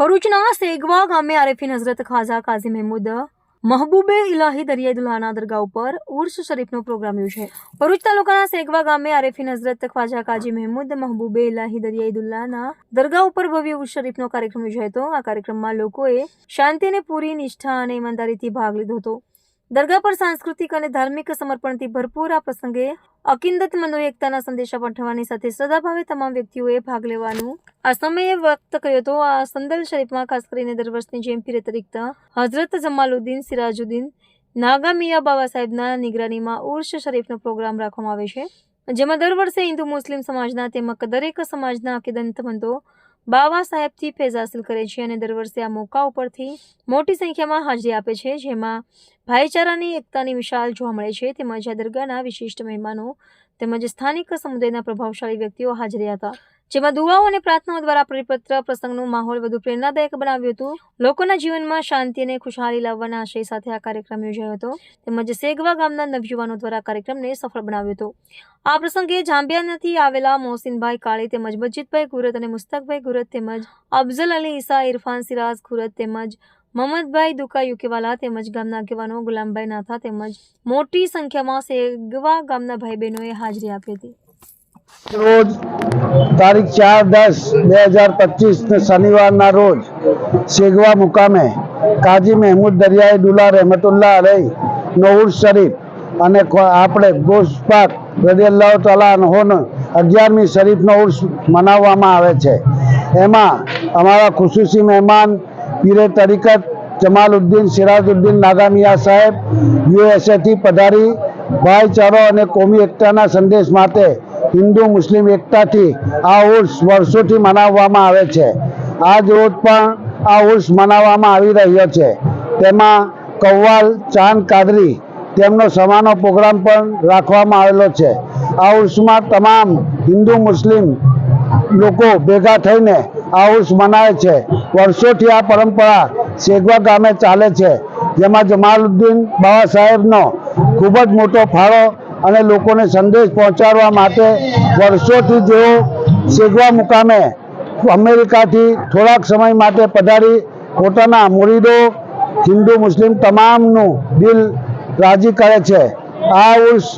ભરૂચના સેગવા ગામે આરેફીન હઝરત ખાઝા કાઝી મહેમૂદ મહબૂબે ઇલાહી દરિયાઈ દુલ્હાના દરગાહ ઉપર ઉર્સ શરીફનો પ્રોગ્રામ યોજાયો. ભરૂચ તાલુકાના સેગવા ગામે આરેફીન હઝરત ખ્વાજા કાજી મહેમૂદ મહબૂબે ઇલાહી દરિયાઈ દુલ્લાના દરગાહ ઉપર ભવ્ય ઉર્સ શરીફનો કાર્યક્રમ યોજાયો હતો. આ કાર્યક્રમમાં લોકોએ શાંતિને પૂરી, નિષ્ઠા અને ઈમાનદારીથી ભાગ લીધો હતો. દરગાહ પર સાંસ્કૃતિક અને ધાર્મિક સમર્પણથી ભરપૂર આ પ્રસંગે અકિંદતમંદોએ એકતાના સંદેશા પાઠવવાની સાથે શ્રદ્ધાભાવે તમામ વ્યક્તિઓએ ભાગ લેવાનું આ સમયે વ્યક્ત કર્યો હતો. આ સંદલ શરીફમાં ખાસ કરીને દર વર્ષની જેમ પીરે તરીકતા હઝરત જમાલુદ્દીન સિરાજુદ્દીન નાગામિયા બાબા સાહેબના નિગરાનીમાં ઉર્ષ શરીફનો પ્રોગ્રામ રાખવામાં આવે છે. જેમાં દર વર્ષે હિન્દુ મુસ્લિમ સમાજના તેમજ દરેક સમાજના અકીદંતમંદો બાવા સાહેબથી ફેઝ હાસિલ કરે છે અને દર વર્ષે આ મોકા ઉપરથી મોટી સંખ્યામાં હાજરી આપે છે, જેમાં ભાઈચારાની, એકતાની વિશાલ જોવા મળે છે. તેમજ આ દરગાહના વિશિષ્ટ મહેમાનો તેમજ સ્થાનિક સમુદાયના પ્રભાવશાળી વ્યક્તિઓ હાજરી હતા. જેમાં દુઆઓ અને પ્રાર્થનાઓ દ્વારા પરિપત્ર પ્રસંગનું માહોલ વધુ પ્રેરણાદાયક બનાવ્યું હતું. લોકોના જીવનમાં શાંતિ અને ખુશહાલી લાવવાના આશય સાથે આ કાર્યક્રમ યોજાયો હતો. તેમજ સેગવા ગામના નવયુવાનો દ્વારા કાર્યક્રમને સફળ બનાવ્યો હતો. આ પ્રસંગે જાંબિયાનાથી આવેલા મોહસિનભાઈ કાળી તેમજ મજીદભાઈ ગુરત અને મુસ્તાકભાઈ ગુરત તેમજ અફઝલ અલી ઈસા, ઇરફાન સિરાજ ગુરત તેમજ મહમદભાઈ દુકા યુકેવાલા તેમજ ગામના આગેવાનો ગુલામભાઈ નાથા તેમજ મોટી સંખ્યામાં સેગવા ગામના ભાઈ બહેનોએ હાજરી આપી હતી. રોજ તારીખ ચાર દસ બે હજાર પચીસ ને શનિવારના રોજ સેગવા મુકામે કાજી મહેમૂદ દરિયાઈ દુલા રહેમતુલ્લાહ અલહી નવુર શરીફ અને આપણે ગોશપાક રદિયલ્લાહ તલા અગિયારમી શરીફનો ઉર્સ મનાવવામાં આવે છે. એમાં અમારા ખુશુસી મહેમાન પીરે તરીકત જમાલુદ્દીન સિરાજુદ્દીન નાગામિયા સાહેબ યુએસએથી પધારી, ભાઈચારો અને કોમી એકતાના સંદેશ માટે હિન્દુ મુસ્લિમ એકતાથી આ ઉર્સ વર્ષોથી મનાવવામાં આવે છે. આજ રોજ પણ આ ઉર્સ મનાવવામાં આવી રહ્યો છે. તેમાં કવ્વાલ, ચાંદ, કાદરી તેમનો સમાનો પ્રોગ્રામ પણ રાખવામાં આવેલો છે. આ ઉર્સમાં તમામ હિન્દુ મુસ્લિમ લોકો ભેગા થઈને આ ઉર્સ મનાવે છે. વર્ષોથી આ પરંપરા શેગવા ગામે ચાલે છે. જેમાં જમાલુદ્દીન બાબા સાહેબનો ખૂબ જ મોટો ફાળો અને લોકોને સંદેશ પહોંચાડવા માટે વર્ષોથી જેઓ સેગવા મુકામે અમેરિકાથી થોડાક સમય માટે પધારી પોતાના મુરીદો હિન્દુ મુસ્લિમ તમામનું દિલ રાજી કરે છે. આ ઉર્સ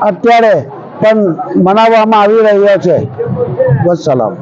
અત્યારે પણ મનાવવામાં આવી રહ્યો છે. વસલામ